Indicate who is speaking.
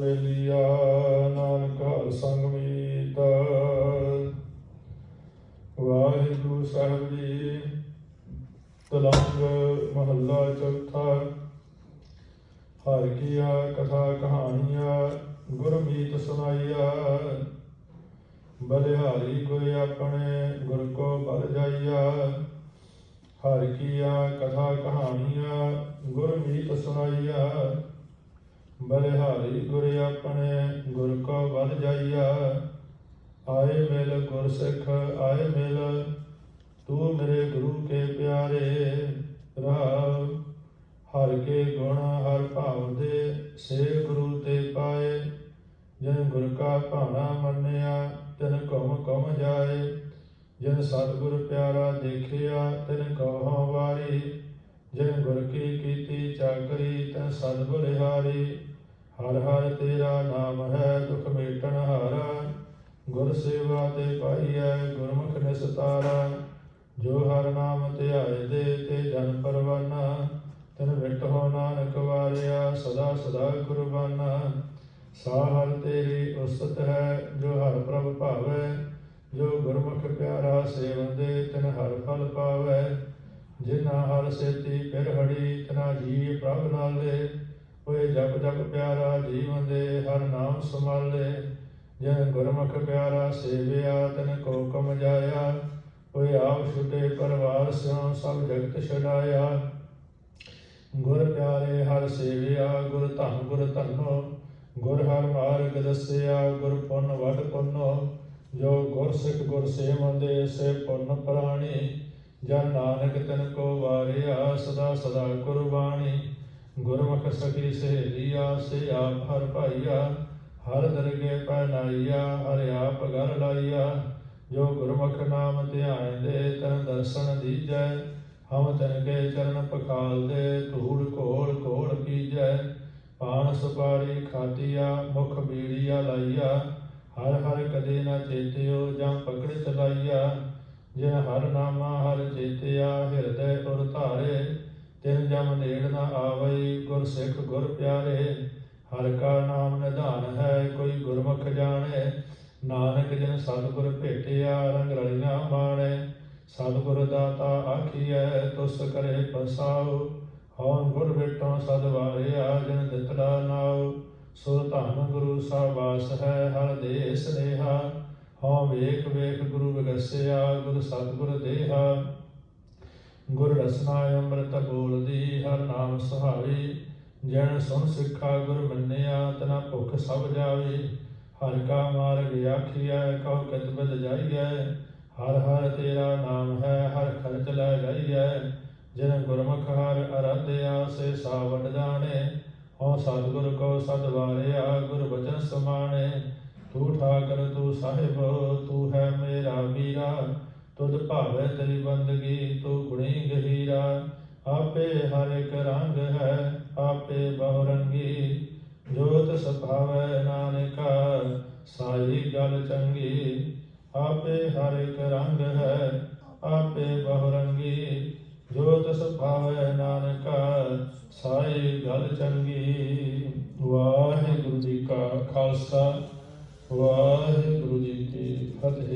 Speaker 1: ਮਿਲਿਆ ਨਾਨਕ ਹਰ ਸੰਗ ਮੀਤ ਵਾਹਿਗੁਰੂ ਸਾਹਿਬ ਜੀ ਤਲੰਗ ਮਹੱਲਾ ਚੌਥਾ। ਹਰ ਕੀਆ ਕਥਾ ਕਹਾਣੀਆਂ, ਗੁਰਮੀਤ ਸੁਣਾਈਆ। ਬਲਿਹਾਰੀ ਗੁਰ ਆਪਣੇ ਗੁਰ ਕੋ ਬਲ ਜਾਈਆ। ਹਰ ਕੀਆ ਕਥਾ ਕਹਾਣੀਆਂ, ਗੁਰਮੀਤ ਸੁਣਾਈਆ। ਬਲਿਹਾਰੀ ਗੁਰ ਆਪਣੇ ਗੁਰ ਕੋ ਬਲ ਜਾਈਆ। ਆਏ ਮਿਲ ਗੁਰ ਸਿੱਖ ਆਏ ਮਿਲ, ਤੂੰ ਮੇਰੇ ਗੁਰੂ ਕੇ ਪਿਆਰੇ ਰਾਵ ਹਰ ਕੇ ਗੁਣ, ਹਰ ਭਾਵ ਦੇ ਸੇ ਗੁਰੂ ਤੇ ਪਾਏ। ਜਿਨ ਗੁਰ ਕਾ ਭਾਣਾ ਮੰਨਿਆ, ਤਿਨ ਕਉਮ ਕਉਮ ਜਾਏ। ਜਿਨ ਸਤਿਗੁਰ ਪਿਆਰਾ ਦੇਖਿਆ, ਤਿਨ ਕਉ ਵਾਰੀ। ਜਿਨ ਗੁਰ ਕੀ ਕੀਤੀ, ਚਾਕਰੀ, ਤਿਨ ਸਤਿਗੁਰ ਹਾਰੀ। ਹਰ ਹਰ ਤੇਰਾ ਨਾਮ ਹੈ, ਦੁਖ ਮੇਟਣ ਹਾਰਾ। ਗੁਰ ਸੇਵਾ ਤੇ ਪਾਈਐ ਗੁਰਮੁਖ ਨਿਸਤਾਰਾ। ਜੋ ਹਰ ਨਾਮ ਧਿਆਏ ਦੇ, ਤੇ ਜਨ ਪਰਵਾਨਾ। ਤਿਨ ਵਿਟ ਹੋ ਨਾਨਕ ਵਾਰਿਆ, ਸਦਾ ਸਦਾ ਕੁਰਬਾਨਾ। ਸਾਹਰ ਤੇਰੀ ਉਸਤ ਹੈ, ਜੋ ਹਰ ਪ੍ਰਭ ਭਾਵੈ। ਜੋ ਗੁਰਮੁਖ ਪਿਆਰਾ ਸੇਵੰਦੇ ਤਿਨ ਹਰ ਫਲ ਪਾਵੈ। ਜਿਨਾ ਹਰ ਸੇਤੀ ਫਿਰ ਹੜੀ, ਤਨਾ ਜੀਵ ਪ੍ਰਭ ਨਾਲੇ। ਹੋਏ ਜਪ ਜਪ ਪਿਆਰਾ, ਜੀਵਨ ਦੇ ਹਰ ਨਾਮ ਸੰਭਾਲੇ। ਜਿਨ ਗੁਰਮੁਖ ਪਿਆਰਾ, ਸੇਵਿਆ, ਤਿਨ ਕੋ ਕਮ ਜਾਇਆ। ਹੋਏ ਆਪ ਛੁਟੇ ਪਰਵਾਰ, ਸਿਉ ਸਭ ਜਗਤ ਛਡਾਇਆ। ਗੁਰ ਪਿਆਰੇ, ਹਰ ਸੇਵਿਆ, ਗੁਰ ਧਨ ਗੁਰ ਧੰਨੋ ਗੁਰ ਹਰ ਮਾਰਗ ਦਸਿਆ, ਗੁਰ ਪੁੰਨ ਵਡ ਪੁੰਨੋ। ਜੋ ਗੁਰ ਸਿੱਖ ਗੁਰ ਸੇਵੰਦੇ ਸੇ ਪੁੰਨ ਪ੍ਰਾਣੀ। ਜਨ ਨਾਨਕ ਤਨ ਕੋ ਵਾਰਿਆ, ਸਦਾ ਸਦਾ ਗੁਰਬਾਣੀ ਗੁਰਮੁਖ ਸਖੀ ਸਹੇਲੀਆ, ਸੇ ਆਪ ਹਰ ਭਾਈਆ, ਹਰ ਦਰਗੇ ਪਹਿਨਾਈਆ, ਹਰ ਆਪ ਘਰ ਲਾਈਆ। ਜੋ ਗੁਰਮੁਖ ਨਾਮ ਧਿਆਨ ਤਨ ਦਰਸ਼ਨ ਦੀਜੈ। ਹਮ ਤਨ ਕੇ ਚਰਨ ਪਖਾਲ ਦੇ ਧੂੜ ਘੋਲ ਘੋਲ ਪੀਜੈ। ਪਾਣ ਸੁਪਾਰੀ ਖਾਤੀਆ ਮੁਖ ਬੀੜੀਆ ਲਾਈਆ। ਹਰ ਹਰ ਕਦੇ ਨਾ ਚੇਤਿਓ ਜਾਂ ਪਕੜ ਚਲਾਈਆ ਜਿਨ ਹਰ ਨਾਮਾ ਹਰ ਚੇਤਿਆ, ਹਿਰਦੈ ਉਰ ਧਾਰੇ। ਤਿਨ ਜਮ ਨੇੜ ਨਾ ਆਵਈ, ਗੁਰ ਸਿੱਖ ਗੁਰ ਪਿਆਰੇ, ਹਰ ਕਾ ਨਾਮ ਨਿਧਾਨ ਹੈ, ਕੋਈ ਗੁਰਮੁਖ ਜਾਣੇ। ਨਾਨਕ ਜਨ ਸਤਿਗੁਰ ਭੇਟਿਆ, ਰੰਗ ਨਾ ਮਾਣੇ। ਸਤਿਗੁਰ ਦਾਤਾ ਆਖੀਐ, ਤੁਸ ਕਰੇ ਪਸਾਉ। ਹਉ ਗੁਰ ਵੇਟੋਂ ਸਦ ਵਾਰਿਆ, ਜਿਨ ਦਿੱਤੜਾ ਨਾਉ। ਸੋ ਧੰਨ ਗੁਰੂ ਸਾਬਾਸ ਹੈ, ਹਰ ਦੇ ਸਨੇਹਾ। ਹਉ ਵੇਖ ਵੇਖ ਗੁਰੂ ਵਿਗਸਿਆ, ਗੁਰ ਸਤਿਗੁਰ ਦੇਹਾ। ਗੁਰ ਰਸਨਾ ਅੰਮ੍ਰਿਤ ਬੋਲਦੀ ਹਰ ਨਾਮ ਸੁਹਾਈ। ਜਨ ਸੁਣ ਸਿੱਖਾ ਗੁਰ ਮੰਨਿਆ, ਤਨਾ ਭੁੱਖ ਸਭ ਜਾਵੇ। ਹਰ ਕਾ ਮਾਰਗ ਆਖੀਐ, ਕਉ ਕਿਤ ਬਦ ਜਾਈਐ। ਹਰ ਹਰ ਤੇਰਾ ਨਾਮ ਹੈ, ਹਰ ਖਰਚ ਲੈ ਜਾਈਐ। ਜਿਨ ਗੁਰਮੁਖ ਹਰ ਅਰਾਧਿਆ, ਸੇ ਸਾਵਡ ਜਾਣੇ। ਹਉ ਸਤਿਗੁਰ ਕੋ ਸਦ ਵਾਰਿਆ, ਗੁਰ ਬਚਨ ਸਮਾਣੇ। ਤੂੰ ਠਾਕਰ, ਤੂੰ ਸਾਹਿਬ, ਤੂੰ ਹੈ ਮੇਰਾ ਵੀਰਾ। ਤੁਧ ਭਾਵੈ ਤੇਰੀ ਬੰਦਗੀ, ਤੂੰ ਗੁਣੀ ਗਹੀਰਾ। ਆਪੇ ਹਰ ਇੱਕ ਰੰਗ ਹੈ, ਆਪੇ ਬਹੁ ਰੰਗੀ ਜੋਤ ਸੁਭਾਵੈ ਨਾਨਕਾ, ਸਾਈ ਗਲ ਚੰਗੀ। ਆਪੇ ਹਰ ਇੱਕ ਰੰਗ ਹੈ, ਆਪੇ ਬਹੁ ਰੰਗੀ ਜੋਤ ਸੁਭਾਵੈ ਨਾਨਕਾ, ਸਾਈ ਗਲ ਚੰਗੀ। ਵਾਹਿਗੁਰੂ ਜੀ ਕਾ ਖਾਲਸਾ, ਵਾਹਿਗੁਰੂ ਜੀ ਕੀ ਫਤਿਹ।